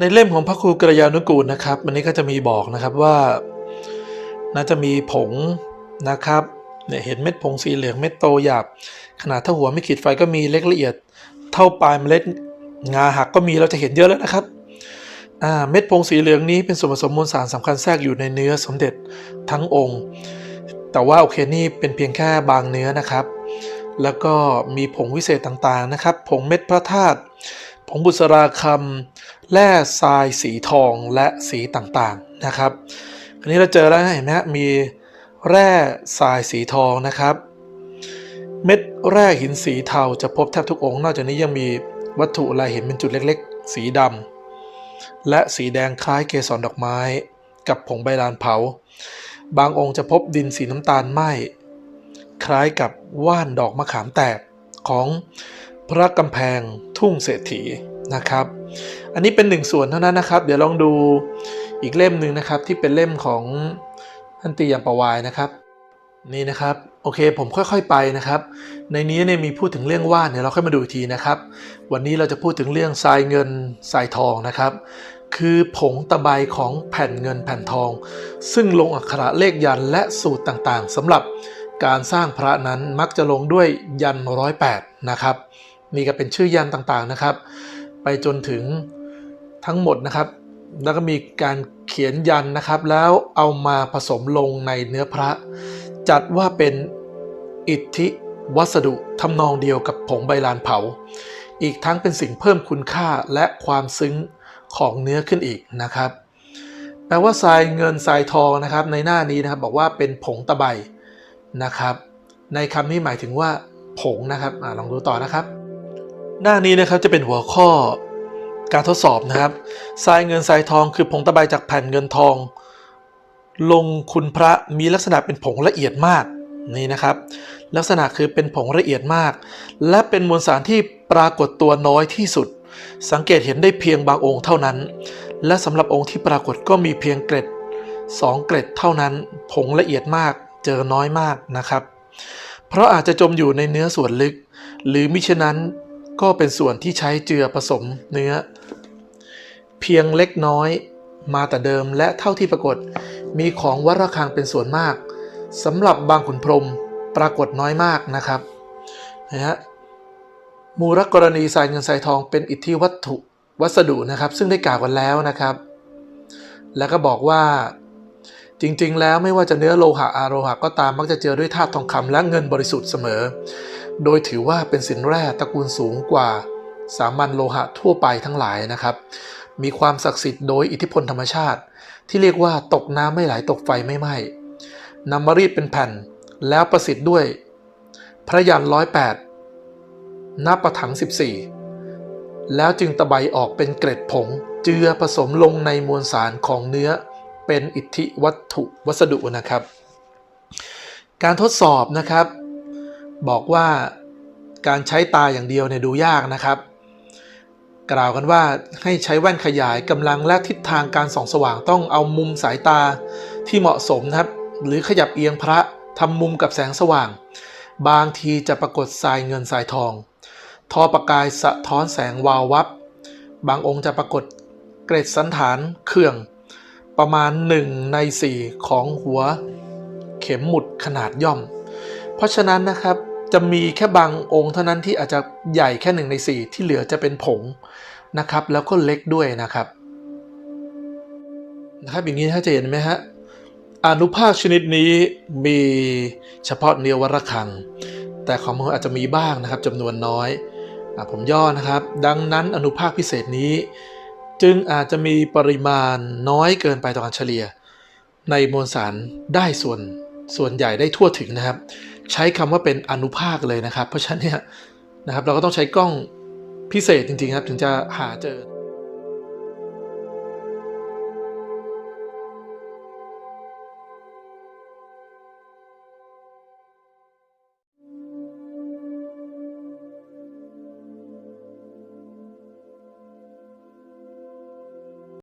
ในเล่มของพระครูกระยานุกูลนะครับวันนี้ก็จะมีบอกนะครับว่าน่าจะมีผงนะครับเนี่ยเห็นเม็ดผงสีเหลืองเม็ดโตหยาบ ขนาดเท่าหัวไม่ขีดไฟก็มีเล็กละเอียด เท่าปลายเมล็ดงาหักก็มีเราจะเห็นเยอะแล้วนะครับเม็ดผงสีเหลืองนี้เป็นส่วนผสมมวลสารสำคัญแทรกอยู่ในเนื้อสมเด็จทั้งองค์ แต่ว่าโอเคนี่เป็นเพียงแค่บางเนื้อนะครับ แล้วก็มีผงวิเศษต่างๆนะครับ ผงเม็ดพระธาตุ ผงบุษราคำแร่ทรายสีทองและสีต่างๆนะครับอันนี้เราเจอแล้วเห็นไหมฮะมีแร่ทรายสีทองนะครับ เม็ดแร่หินสีเทาจะพบแทบทุกองค์ นอกจากนี้ยังมีวัตถุลายเห็นเป็นจุดเล็กๆ สีดำและสีแดงคล้ายเกสรดอกไม้ กับผงใบลานเผา บางองค์จะพบดินสีน้ำตาลไหมคล้ายกับว่านดอกมะขามแตกของ พระกำแพงทุ่งเศรษฐีนะครับ อันนี้เป็นหนึ่งส่วนเท่านั้นนะครับ เดี๋ยวลองดูอีกเล่มหนึ่งนะครับที่เป็นเล่มของท่านตียามประวายนะครับ นี่นะครับโอเคผมค่อยๆไปนะครับ ในนี้เนี่ยมีพูดถึงเรื่องว่านเดี๋ยเราค่อยมาดูอีกทีนะครับ วันนี้เราจะพูดถึงเรื่องทรายเงินทรายทองนะครับ คือผงตะไบของแผ่นเงินแผ่นทอง ซึ่งลงอักขระเลขยันและสูตรต่างๆสำหรับการสร้างพระนั้นมักจะลงด้วยยันร้อยแปดนะครับ นี่ก็เป็นชื่อยันต่างๆนะครับ ไปจนถึงทั้งหมดนะครับ แล้วก็มีการเขียนยันนะครับ แล้วเอามาผสมลงในเนื้อพระ จัดว่าเป็นอิทธิวัสดุทำนองเดียวกับผงใบลานเผา อีกทั้งเป็นสิ่งเพิ่มคุณค่าและความซึ้งของเนื้อขึ้นอีกนะครับ แปลว่าทรายเงินทรายทองนะครับ ในหน้านี้นะครับบอกว่าเป็นผงตะไบนะครับ ในคำนี้หมายถึงว่าผงนะครับอลองดูต่อนะครับ หน้านี้นะครับจะเป็นหัวข้อการทดสอบนะครับทรายเงินทรายทองคือผงตะไบจากแผ่นเงินทอง ลงคุณพระมีลักษณะเป็นผงละเอียดมากนี่นะครับ ลักษณะคือเป็นผงละเอียดมาก และเป็นมวลสารที่ปรากฏตัวน้อยที่สุด สังเกตเห็นได้เพียงบางองค์เท่านั้น และสำหรับองค์ที่ปรากฏก็มีเพียงเกร็ด 2 เกร็ดเท่านั้น ผงละเอียดมากเจอน้อยมากนะครับ เพราะอาจจะจมอยู่ในเนื้อส่วนลึก หรือมิฉะนั้น ก็เป็นส่วนที่ใช้เจือผสมเนื้อ เพียงเล็กน้อยมาแต่เดิมและเท่าที่ปรากฏมีของวัดระฆังเป็นส่วนมากสำหรับบางขุนพรมปรากฏน้อยมากนะครับนะฮะมูลกรณีทรายเงินทรายทองเป็นอิทธิวัตถุวัสดุนะครับ ซึ่งได้กล่าวกันแล้วนะครับ แล้วก็บอกว่าจริงๆ แล้วไม่ว่าจะเนื้อโลหะอาโลหะก็ตามมักจะเจอด้วยธาตุทองคำและเงินบริสุทธิ์เสมอ โดยถือว่าเป็นสินแร่ตระกูลสูงกว่าสามัญโลหะทั่วไปทั้งหลายนะครับ มีความศักดิ์สิทธิ์โดยอิทธิพลธรรมชาติ ที่เรียกว่าตกน้ำไม่ไหลตกไฟไม่ไหม้นำมารีดเป็นแผ่น แล้วประสิทธิ์ด้วย พระยันร้อยแปดนับประถัง 14 แล้วจึงตะไบออกเป็นเกร็ดผง เจือผสมลงในมวลสารของเนื้อเป็นอิทธิวัตถุวัสดุนะครับ การทดสอบนะครับ บอกว่าการใช้ตาอย่างเดียวเนี่ยดูยากนะครับ กล่าวกันว่าให้ใช้แว่นขยายกำลังและทิศทางการส่องสว่างต้องเอามุมสายตาที่เหมาะสมนะครับ หรือขยับเอียงพระทำมุมกับแสงสว่าง บางทีจะปรากฏทรายเงินทรายทอง ทอประกายสะท้อนแสงวาววับ บางองค์จะปรากฏเกร็ดสันฐานเครื่อง ประมาณ 1 ใน 4 ของหัว เข็มหมุดขนาดย่อม เพราะฉะนั้นนะครับจะมีแค่บางองค์เท่านั้นที่อาจจะใหญ่แค่1ใน4ที่เหลือจะเป็นผงนะครับ แล้วก็เล็กด้วยนะครับนะครับอย่างนี้ถ้าจะเห็นไหมฮะอนุภาคชนิดนี้มีเฉพาะเนียวรคัง แต่ของมันอาจจะมีบ้างนะครับจำนวนน้อยอผมย่อนะครับ ดังนั้นอนุภาคพิเศษนี้ จึงอาจจะมีปริมาณน้อยเกินไปต่อการเฉลี่ย ในมวลสารได้ส่วน ส่วนใหญ่ได้ทั่วถึงนะครับ ใช้คำว่าเป็นอนุภาคเลยนะครับ เพราะฉะนั้นเนี่ยนะครับเราก็ต้องใช้กล้องพิเศษจริงๆครับถึงจะหาเจอ